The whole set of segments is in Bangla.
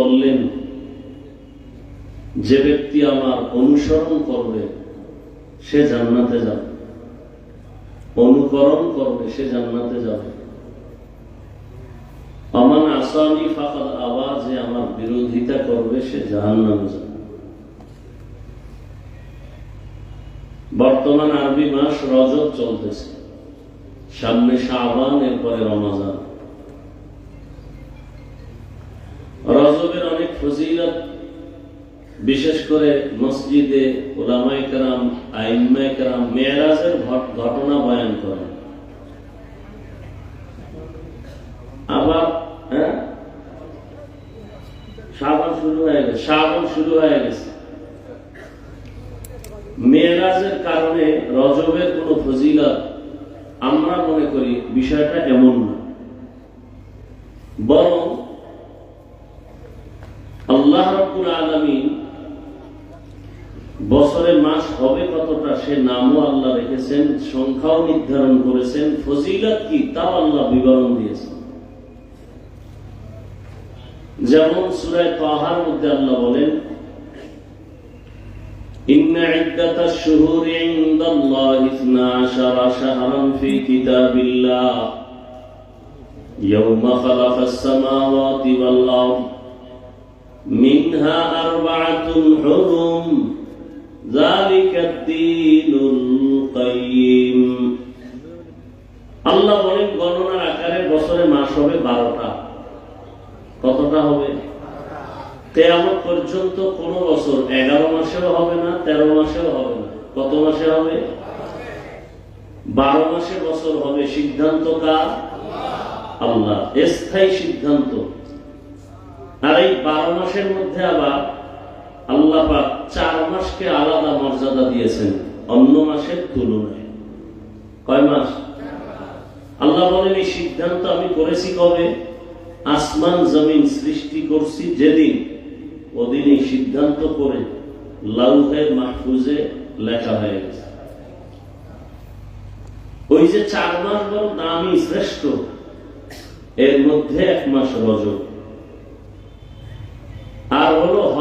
বললেন যে ব্যক্তি আমার অনুসরণ করবে, সে জান্নাতে যাবে। অনুকরণ করবে, সে জান্নাতে যাবে। আমার আসামি ফাঁকাল আওয়াজে আমার বিরোধিতা করবে, সে জাহান্নামে যাবে। বর্তমান আরবি মাস রজব চলতেছে। সামনে শাহবান এরপরে রমাজান। বিশেষ করে মসজিদে ওলামাই কারাম আইম্মাই কারাম মেয়েরাজের ঘটনা বয়ান করেন। আবার হ্যাঁ? শ্রাবণ শুরু হয়ে গেছে শ্রাবণ শুরু হয়ে গেছে। মেয়েরাজের কারণে রজবের কোন ফজিলত আমরা মনে করি বিষয়টা এমন না। বরং আল্লাহ রব্বুল আলমিন বছরে মাস হবে কতটা সে নামও আল্লাহ রেখেছেন সংখ্যাও নির্ধারণ করেছেন ফজিলত কি তাও আল্লাহ বিবরণ দিয়েছেন যেমন সুরায় তাহার মধ্যে আল্লাহ বলেন إن عدة الشهور عند الله اثنا عشر شهرا في كتاب الله يوم خلق السماوات والأرض منها أربعة حرم ذلك الدين القيم আল্লাহ বলেন, গণনার আকারে বছরে মাস হবে বারোটা। কতটা হবে? তেয়ামত পর্যন্ত কোন বছর, এগারো মাসেও হবে না, তেরো মাসেও হবে না। কত মাসে হবে? বারো মাসে বছর হবে সিদ্ধান্ত কার? আল্লাহ। স্থায়ী সিদ্ধান্ত। আর এই বারো মাসের মধ্যে আবার আল্লাহ চার মাসকে আলাদা মর্যাদা দিয়েছেন, অন্য মাসের তুলনায়। কয় মাস? আল্লাহ বলেন, এই সিদ্ধান্ত আমি করেছি কবে? আসমান জমিন সৃষ্টি করছি যেদিন। ওদিন এই সিদ্ধান্ত করে লাউহে মাহফুজে লেখা হয়ে গেছে। ওই যে চার মাস বড় দামি শ্রেষ্ঠ, এর মধ্যে এক মাস রজব। আর হলো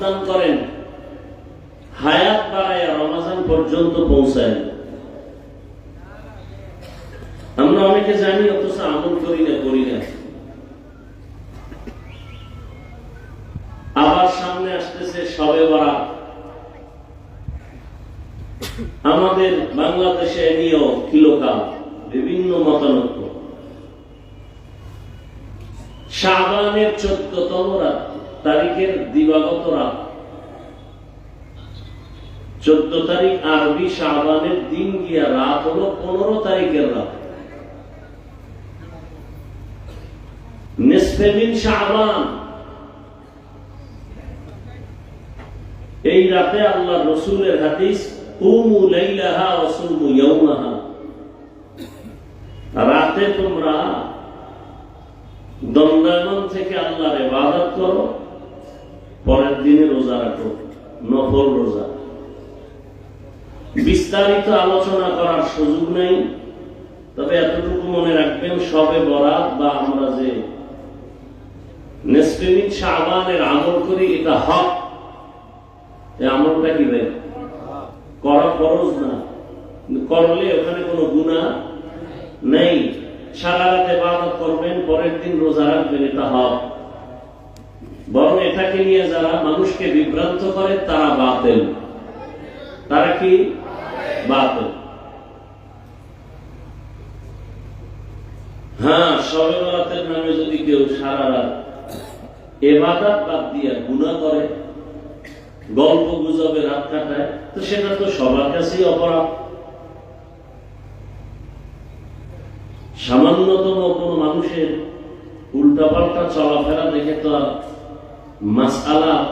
দান করেন। হায়াত বাড়ায় রমাজান পর্যন্ত পৌঁছায়। আমরা অনেকে জানি, অথচ আমল করি না করি না। আবার সামনে আসতেছে সবে বরাত। আমাদের বাংলাদেশে নিয়েও কিলোকাল বিভিন্ন মতানৈক্য। শাহবানের চোদ্দতম রাত। তারিখের দিবাগত রাত। চোদ্দ তারিখ আরবি শাহবানের দিন গিয়া রাত হলো পনেরো তারিখের রাত। শাহবান। এই রাতে আল্লাহ রসুলের ইয়াউমাহা। রাতে তোমরা দণ্ডায়মান থেকে আল্লাহর ইবাদত করো। পরের দিনে রোজা রাখো, নফল রোজা। বিস্তারিত আলোচনা করার সুযোগ নেই, তবে এতটুকু মনে রাখবেন, সবে বরাত বা আমরা যে করি, এটা হক। আমলটা কি ভাই? করা ফরজ না? করলে ওখানে কোনো গুণা নেই। সারা রাতে বাদত করবেন, পরের দিন রোজা রাখবেন, এটা হক। বরং এটাকে নিয়ে যারা মানুষকে বিভ্রান্ত করে, তারা বাতেল। তারা কি? বাতেল। হ্যাঁ সবে নামে যদি কেউ সারা রাত এবাদাত বাদ দিয়ে গুণা করে, গল্প গুজবে রাত কাটায়, তো সেটা তো সবার কাছেই অপরাধ। সামান্যতম কোনো মানুষের উল্টাপাল্টা চলাফেরা দেখে তো আর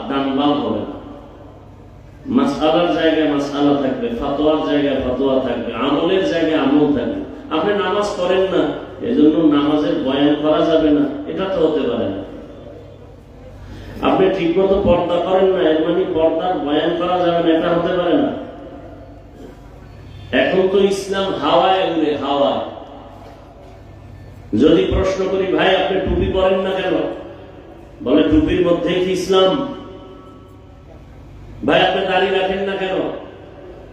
ডানবাল হবে না। মাসআলার জায়গায় মাসআলা থাকবে, ফাতোয়ার জায়গায় ফাতোয়া থাকবে, আমলের জায়গায় আমল থাকবে। আপনি নামাজ করেন না, এজন্য নামাজের বয়ান করা যাবে না, এটা তো হতে পারে না। আপনি ঠিক মতো পর্দা করেন না, এর মানে পর্দার বয়ান করা যাবে না, এটা হতে পারে না। এখন তো ইসলাম হাওয়ায় উড়ে, হাওয়ায়। যদি প্রশ্ন করি, ভাই, আপনি টুপি পরেন না কেন? বলে টুপির মধ্যে কি ইসলাম? ভাই, আপনি দাড়ি রাখেন না কেন?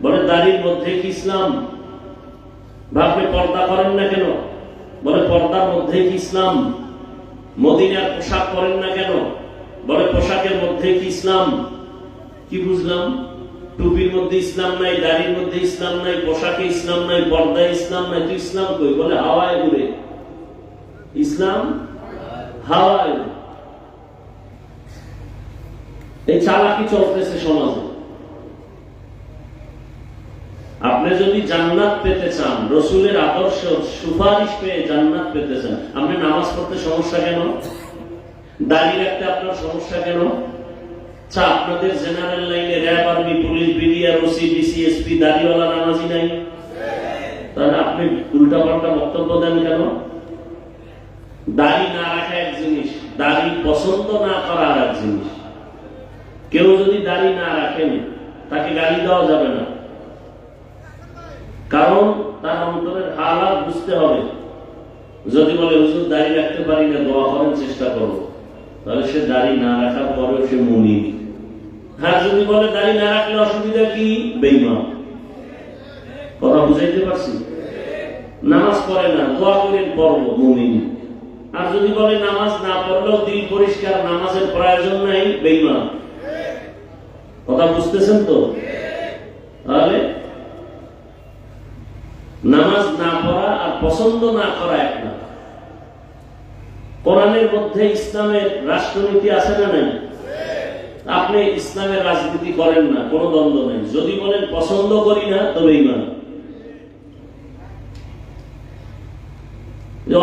বলে, দাড়ির মধ্যে কি ইসলাম? ভাই, আপনি পর্দা করেন না কেন? বলে, পর্দার মধ্যে কি ইসলাম? মদিনার পোশাক পরেন না কেন? বলে, পোশাকের মধ্যে কি ইসলাম? কি বুঝলাম? টুপির মধ্যে ইসলাম নাই, দাড়ির মধ্যে ইসলাম নাই, পোশাকে ইসলাম নাই, পর্দায় ইসলাম নাই তুই ইসলাম কই? বলে, হাওয়ায় উড়ে। ইসলাম হাওয়ায় উড়ে। এই চালাকি চলতেছে সমাজে? আপনি যদি জান্নাত পেতে চান, রসুলের আদর্শ সুপারিশ পেয়ে জান্নাত পেতে চান, আপনি নামাজ পড়তে সমস্যা কেন? দাঁড়িয়ে রাখতে আপনার সমস্যা কেন? আচ্ছা আপনাদের জেনারেল লাইনে RAB, army, police, BDR, OC DC SP দাড়িওয়ালা, নামাজি নাই? তাহলে আপনি উল্টা পাল্টা বক্তব্য দেন কেন? দাড়ি না রাখা এক জিনিস, দাড়ি পছন্দ না করা আর এক জিনিস। কেউ যদি দাড়ি না রাখেন, তাকে গালি দেওয়া যাবে না। কারণ তার অন্তরের হালাত বুঝতে হবে। যদি বলে, হুজুর, দাড়ি রাখতে পারি না, দোয়া করার চেষ্টা করো। তাহলে সে দাড়ি না রাখার পরেও সে মনি হ্যাঁ যদি বলে, দাড়ি না রাখলে অসুবিধা কি? বেইমা কথা বুঝাইতে পারছি? নামাজ পড়ে না, দোয়া করেন পড়ব মুমিন। আর যদি বলে, নামাজ না পড়লেও দিল পরিষ্কার, নামাজের প্রয়োজন নাই বেইমা কথা বুঝতেছেন তো? তাহলে নামাজ না পড়া আর পছন্দ না করা এক না। কোরআনের মধ্যে ইসলামের রাষ্ট্রনীতি আছে না নাই? আপনি ইসলামের রাজনীতি করেন না, কোনো দ্বন্দ্ব নেই। যদি বলেন পছন্দ করি না, তবে ইমান।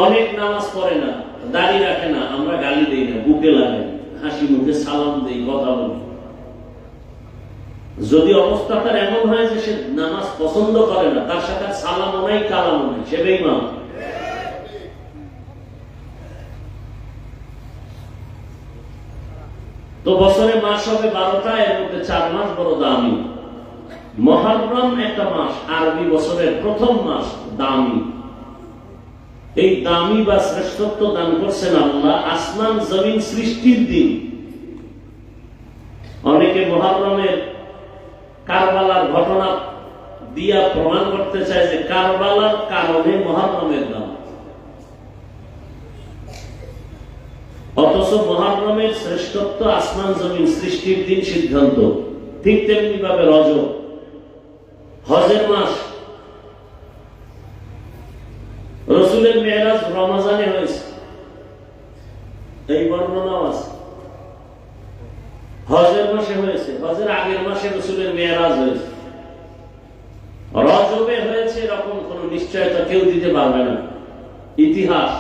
অনেক নামাজ পড়ে না, দাড়ি রাখে না, আমরা গালি দেই না, বুকে লাগে হাসি মুখে সালাম দেই, কথা বলি। যদি অবস্থাটা এমন হয় যে সে নামাজ পছন্দ করে না, তার সাথে সালামও নাই, কালামও নাই, সে বেইমান তো বছরে মাস হবে বারোটা, এর মধ্যে চার মাস বড় দামি। মহারম একটা মাস, আরবি বছরের প্রথম মাস দামি। এই দামি বা শ্রেষ্ঠত্ব দান করছেন আল্লাহ আসমান জমিন সৃষ্টির দিন। অনেকে মহারমের কারবালার ঘটনা দিয়া প্রমাণ করতে চায় যে কারবালার কারণে মহারমের নাম। অথচ মহারমের শ্রেষ্ঠত্ব আসমান জমিন সৃষ্টির দিন সিদ্ধান্ত। ঠিক তেমনি ভাবে রজ হজের মাস। রসুলের মেয়েরাজ রমাজানে হয়েছে। এই বর্ণনাও আছে। হজের মাসে হয়েছে, হজের আগের মাসে রসুলের মেয়েরাজ হয়েছে। রজবে হয়েছে এরকম কোন নিশ্চয়তা কেউ দিতে পারবে না। ইতিহাস।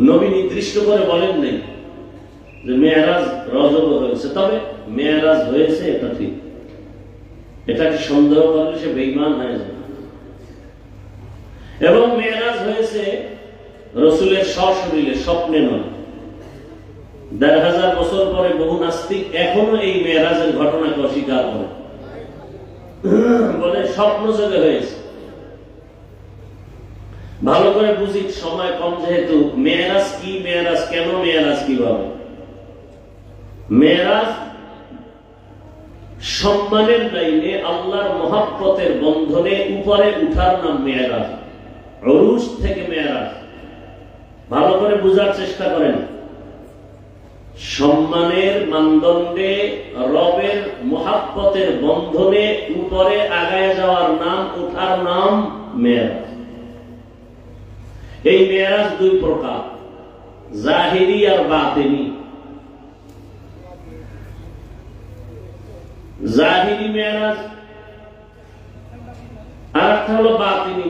নবী নির্দিষ্ট করে বলেন নাই যে মেয়ারাজ রজব হয়েছে, তবে মেয়ারাজ হয়েছে এটা ঠিক। এটাকে সন্দেহ করলে সে বেইমান হয়ে যাবে। এবং মেয়ারাজ হয়েছে রসুলের সশরীরে স্বপ্নে নয়। দেড় হাজার বছর পরে বহু নাস্তিক এখনও এই মেয়েরাজের ঘটনাকে অস্বীকার করে। বলে, স্বপ্ন যোগে হয়েছে। ভালো করে বুঝি, সময় কম যেহেতু। মেয়েরাজ কি, মেয়েরাজ কেন, মেয়েরাজ কীভাবে? মেয়েরাজ সম্মানের লাইনে আল্লাহর মহাব্বতের বন্ধনে উপরে উঠার নাম মেয়েরাজ। অরুষ থেকে মেয়েরাজ। ভালো করে বুঝার চেষ্টা করেন। সম্মানের মানদণ্ডে রবের মহাব্বতের বন্ধনে উপরে আগায় যাওয়ার নাম উঠার নাম মেয়েরাজ। এই মেয়েরাজ দুই প্রকার, জাহিরি আর বাতেনি। জাহিরি মেয়েরাজ আর একটা হলো বাতিনি